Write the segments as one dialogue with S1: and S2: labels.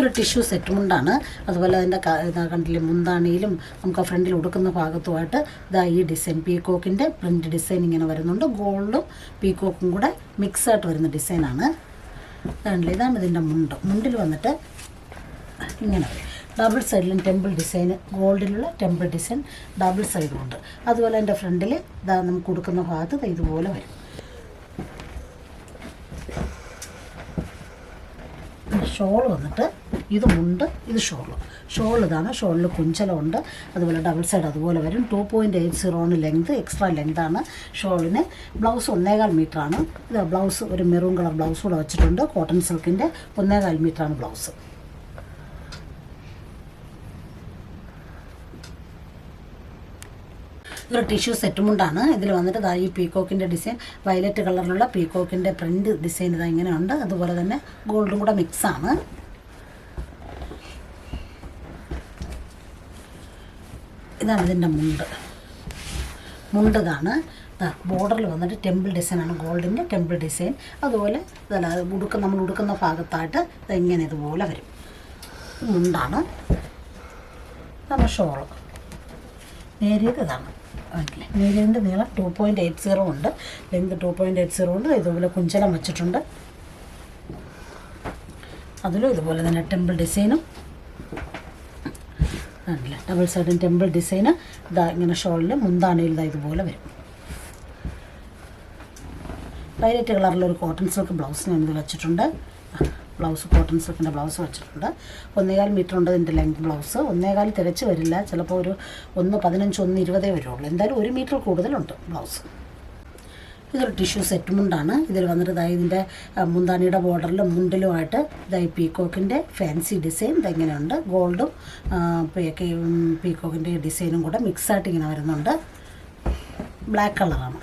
S1: ഇതൊരു tissue set മുണ്ടാണ്. അതുപോലെ അതിന്റെ കണ്ടില്ലേ മുന്താണിയിലും നമുക്ക് ആ ഫ്രണ്ടിൽ ഉടുക്കുന്ന ഭാഗത്തുമായിട്ട് ഇതാ ഈ ഡിസൈൻ പീക്കോക്കിന്റെ പ്രിന്റ് ഡിസൈൻ ഇങ്ങനെ വരുന്നുണ്ട്. ഗോൾഡും പീക്കോക്കും കൂടെ മിക്സ് ആയിട്ട് വരുന്ന ഡിസൈനാണ് കണ്ടില്ലേ ഇതാണ് ഇതിന്റെ മുണ്ട്. മുണ്ടിൽ വന്നിട്ട് ഇങ്ങനെ. ഡബിൾ സൈഡിലും ടെമ്പിൾ ഡിസൈൻ ഗോൾഡിലുള്ള ടെമ്പിൾ ഡിസൈൻ ഡബിൾ സൈഡും ഉണ്ട്. അതുപോലെ എന്റെ ഫ്രണ്ടിൽ ഇതാ നമുക്ക് കൊടുക്കുന്ന ഭാഗത്ത് ഇതുപോലെ വരും. ഷോൾ വന്നിട്ട് ഇത് മുണ്ട് ഇത് ഷോൾ. ഷോൾ ഇതാണ്. ഷോളിൽ കുഞ്ചലമുണ്ട്. അതുപോലെ ഡബിൾ സൈഡ് അതുപോലെ വരും. ടു പോയിന്റ് എയ്റ്റ് സീറോണ് ലെങ്ത്. എക്സ്ട്രാ ലെങ്താണ് ഷോളിന്. ബ്ലൗസ് ഒന്നേകാൽ മീറ്ററാണ് ഇത് ബ്ലൗസ് ഒരു മെറൂൺ കളർ ബ്ലൗസ് കൂടെ വെച്ചിട്ടുണ്ട്. കോട്ടൺ സിൽക്കിന്റെ ഒന്നേകാൽ മീറ്ററാണ് ബ്ലൗസ്. ഇതൊരു ടിഷ്യൂ സെറ്റ് മുണ്ടാണ്. ഇതിൽ വന്നിട്ട് ഈ പീക്കോക്കിന്റെ ഡിസൈൻ. വയലറ്റ് കളറിലുള്ള പീക്കോക്കിന്റെ പ്രിന്റ് ഡിസൈൻ ഇതാ ഇങ്ങനെയുണ്ട്. അതുപോലെ തന്നെ ഗോൾഡും കൂടെ മിക്സാണ് ഇതാണ് ഇതിന്റെ മുണ്ട്. മുണ്ട് ഇതാണ് ബോർഡറിൽ വന്നിട്ട് ടെമ്പിൾ ഡിസൈനാണ് ഗോൾഡിന്റെ ടെമ്പിൾ ഡിസൈൻ അതുപോലെ ഇതല്ല ഉടുക്കുന്ന നമ്മൾ ഉടുക്കുന്ന ഭാഗത്തായിട്ട് ഇതെങ്ങനെ ഇതുപോലെ വരും. മുണ്ടാണ്. നമ്മൾ ഷോൾ. നേരിയത് ഇതാണ്. നേരിയതിന്റെ നീളം ടു പോയിന്റ് എയ്റ്റ് സീറോ ഉണ്ട്. Length two point eight zero ഉണ്ട്. ഇതുപോലെ കുഞ്ചലം വെച്ചിട്ടുണ്ട്. അതിലും ഇതുപോലെ തന്നെ ടെമ്പിൾ ഡിസൈനും ആണല്ലേ ഡബിൾ സൈഡും ടെമ്പിൾ ഡിസൈന് ഇതാ ഇങ്ങനെ ഷോളിൽ മുന്താണിയിൽ ഇതാ ഇതുപോലെ വരും. വയലറ്റ് കളറിലൊരു കോട്ടൺ സിൽക്ക് ബ്ലൗസ് ഞാൻ ഇത് വെച്ചിട്ടുണ്ട്. ബ്ലൗസ് കോട്ടൺ സിൽക്കിന്റെ ബ്ലൗസ് വെച്ചിട്ടുണ്ട്. ഒന്നേകാൽ മീറ്റർ ഉണ്ട് ഇതിന്റെ ലെങ്ത് ബ്ലൗസ് ഒന്നേകാൽ തികച്ച് വരില്ല. ചിലപ്പോൾ ഒരു ഒന്ന് പതിനഞ്ച് ഒന്ന് ഇരുപതേ വരുള്ളൂ. എന്തായാലും ഒരു മീറ്റർ കൂടുതലുണ്ട് ബ്ലൗസ് ഇതൊരു ടിഷ്യൂ സെറ്റ് മുണ്ടാണ് ഇതിൽ വന്നിട്ട് ഇതായി ഇതിന്റെ മുന്താണിയുടെ ബോർഡറിലും മുണ്ടിലുമായിട്ട് ഇതായി പീക്കോക്കിന്റെ ഫാൻസി ഡിസൈൻ ഇതെങ്ങനെയുണ്ട് ഗോൾഡും പീക്കോക്കിന്റെ ഡിസൈനും കൂടെ മിക്സായിട്ട് ഇങ്ങനെ വരുന്നുണ്ട്. ബ്ലാക്ക് കളറാണ്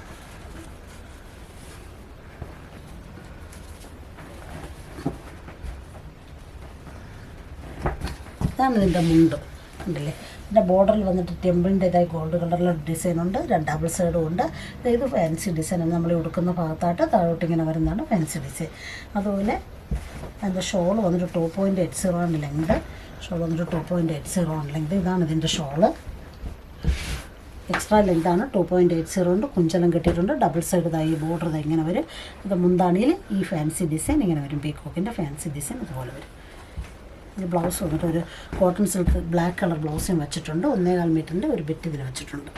S1: ഇതാണ് ഇതിന്റെ മുണ്ട്. ഉണ്ടല്ലേ? ഇതിന്റെ ബോർഡറിൽ വന്നിട്ട് ടെമ്പിളിന്റെതായി ഗോൾഡ് കളറിലുള്ള ഡിസൈൻ ഉണ്ട് രണ്ട് ഡബിൾ സൈഡും ഉണ്ട്. ഇത് ഫാൻസി ഡിസൈനാണ് നമ്മൾ ഉടുക്കുന്ന ഭാഗത്തായിട്ട് താഴോട്ട് ഇങ്ങനെ വരുന്നതാണ് ഫാൻസി ഡിസൈൻ അതുപോലെ അതിന്റെ ഷോൾ വന്നിട്ട് ടു പോയിന്റ് എയ്റ്റ് സീറോ ആണ് ലെങ്ത് ഷോൾ വന്നിട്ട് ടു പോയിന്റ് എയ്റ്റ് സീറോ ആണ് ലെങ്ത് ഇതാണ് ഇതിന്റെ ഷോൾ എക്സ്ട്രാ ലെങ്താണ് ടു പോയിന്റ് എയ്റ്റ് സീറോ ഉണ്ട്. കുഞ്ചലം കെട്ടിയിട്ടുണ്ട്. ഡബിൾ സൈഡ് ഇതായി ബോർഡർ ഇതായി ഇങ്ങനെ വരും. ഇത് മുന്താണിയിൽ ഈ ഫാൻസി ഡിസൈൻ ഇങ്ങനെ വരും. പീക്കോക്കിന്റെ ഫാൻസി ഡിസൈൻ ഇതുപോലെ വരും. ഇത് ബ്ലൗസ് വന്നിട്ട് ഒരു കോട്ടൺ സിൽക്ക് ബ്ലാക്ക് കളർ ബ്ലൗസും വെച്ചിട്ടുണ്ട്. ഒന്നേകാൽ മീറ്ററിന്റെ ഒരു ബെറ്റ് ഇതിൽ വെച്ചിട്ടുണ്ട്.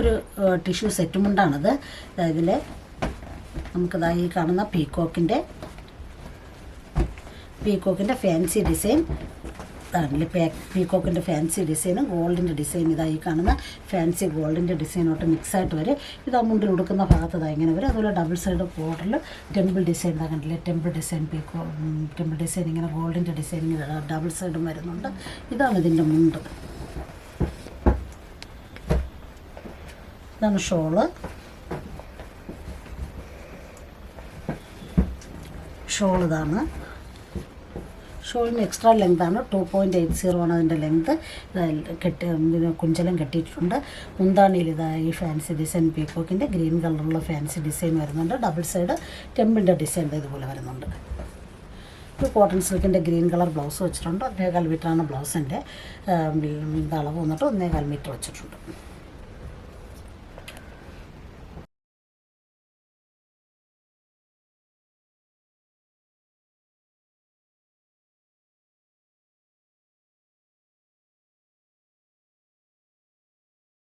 S1: ഒരു ടിഷ്യൂ സെറ്റ് മുണ്ടാണിത് ഇതിൽ നമുക്കിതാ ഈ കാണുന്ന പീക്കോക്കിന്റെ പീക്കോക്കിന്റെ ഫാൻസി ഡിസൈൻ പാക്ക് പീക്കോക്കിന്റെ ഫാൻസി ഡിസൈനും ഗോൾഡിന്റെ ഡിസൈൻ ഇതായി കാണുന്ന ഫാൻസി ഗോൾഡിന്റെ ഡിസൈനോട്ട് മിക്സായിട്ട് വരും ഇത് ആ മുണ്ടിൽ ഉടുക്കുന്ന ഭാഗത്ത് ഇതാ ഇങ്ങനെ വരും. അതുപോലെ ഡബിൾ സൈഡ് ബോർഡറിൽ ടെമ്പിൾ ഡിസൈൻ ഇതാ കണ്ടില്ലേ? ടെമ്പിൾ ഡിസൈൻ പീക്കോ ടെമ്പിൾ ഡിസൈൻ ഇങ്ങനെ ഗോൾഡിന്റെ ഡിസൈൻ ഇങ്ങനെ ഡബിൾ സൈഡും വരുന്നുണ്ട്. ഇതാണ് ഇതിന്റെ മുണ്ട് ഇതാണ് ഷോൾ ഷോൾ ഇതാണ്. ഷോളിന് എക്സ്ട്രാ ലെങ്താണ് ടു പോയിന്റ് എയ്റ്റ് സീറോ ആണ് അതിന്റെ ലെങ്ത് കെട്ടി കുഞ്ചലം കെട്ടിയിട്ടുണ്ട്. മുന്താണിയിൽ ഇതാ ഈ ഫാൻസി ഡിസൈൻ പീക്കോക്കിന്റെ ഗ്രീൻ കളറുള്ള ഫാൻസി ഡിസൈൻ വരുന്നുണ്ട്. ഡബിൾ സൈഡ് ടെമ്പിളിന്റെ ഡിസൈൻ ഇതുപോലെ വരുന്നുണ്ട്. ഒരു കോട്ടൺ സിൽക്കിന്റെ ഗ്രീൻ കളർ ബ്ലൗസ് വെച്ചിട്ടുണ്ട്. ഒന്നേകാൽ മീറ്ററാണ് ബ്ലൗസിന്റെ അളവ് വന്നിട്ട് ഒന്നേകാൽ മീറ്റർ വെച്ചിട്ടുണ്ട്.